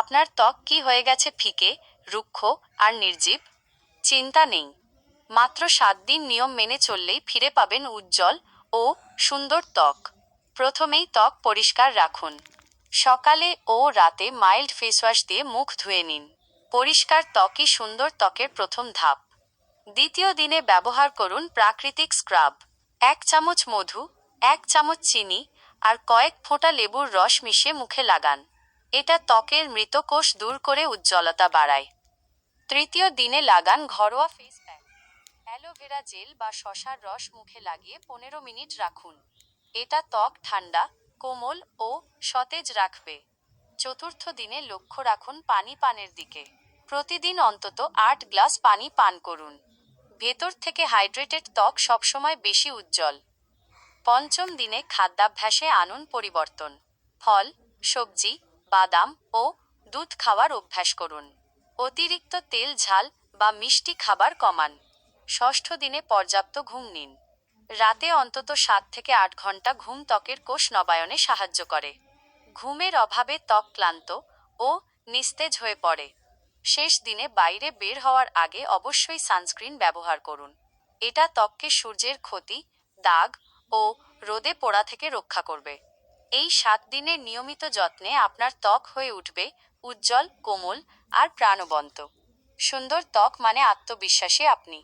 আপনার ত্বক কি হয়ে গেছে ফিকে, রুক্ষ আর নির্জীব? চিন্তা নেই। মাত্র সাত দিন নিয়ম মেনে চললেই ফিরে পাবেন উজ্জ্বল ও সুন্দর ত্বক। প্রথমেই ত্বক পরিষ্কার রাখুন। সকালে ও রাতে মাইল্ড ফেসওয়াশ দিয়ে মুখ ধুয়ে নিন। পরিষ্কার ত্বকই সুন্দর ত্বকের প্রথম ধাপ। দ্বিতীয় দিনে ব্যবহার করুন প্রাকৃতিক স্ক্রাব। এক চামচ মধু, এক চামচ চিনি আর কয়েক ফোঁটা লেবুর রস মিশিয়ে মুখে লাগান। এটা ত্বকের মৃত কোষ দূর করে উজ্জ্বলতা বাড়ায়। তৃতীয় দিনে লাগান ঘরোয়া ফেস প্যাক অ্যালোভেরা জেল বা শশার রস মুখে লাগিয়ে পনেরো মিনিট রাখুন। এটা ত্বক ঠান্ডা, কোমল ও সতেজ রাখবে। চতুর্থ দিনে লক্ষ্য রাখুন পানি পানের দিকে। প্রতিদিন অন্তত আট গ্লাস পানি পান করুন। ভেতর থেকে হাইড্রেটেড ত্বক সবসময় বেশি উজ্জ্বল। পঞ্চম দিনে খাদ্যাভ্যাসে আনুন পরিবর্তন। ফল, সবজি বাদাম ও দুধ খাওয়ার অভ্যাস করুন। অতিরিক্ত তেল, ঝাল বা মিষ্টি খাবার কমান। ষষ্ঠ দিনে পর্যাপ্ত ঘুম নিন। রাতে অন্তত সাত থেকে আট ঘণ্টা ঘুম ত্বকের কোষ নবায়নে সাহায্য করে। ঘুমের অভাবে ত্বক ক্লান্ত ও নিস্তেজ হয়ে পড়ে। শেষ দিনে বাইরে বের হওয়ার আগে অবশ্যই সানস্ক্রিন ব্যবহার করুন। এটা ত্বককে সূর্যের ক্ষতি, দাগ ও রোদে পোড়া থেকে রক্ষা করবে। এই সাত দিনের নিয়মিত যত্নে আপনার ত্বক হয়ে উঠবে উজ্জ্বল, কোমল আর প্রাণবন্ত। সুন্দর ত্বক মানে আত্মবিশ্বাসী আপনি।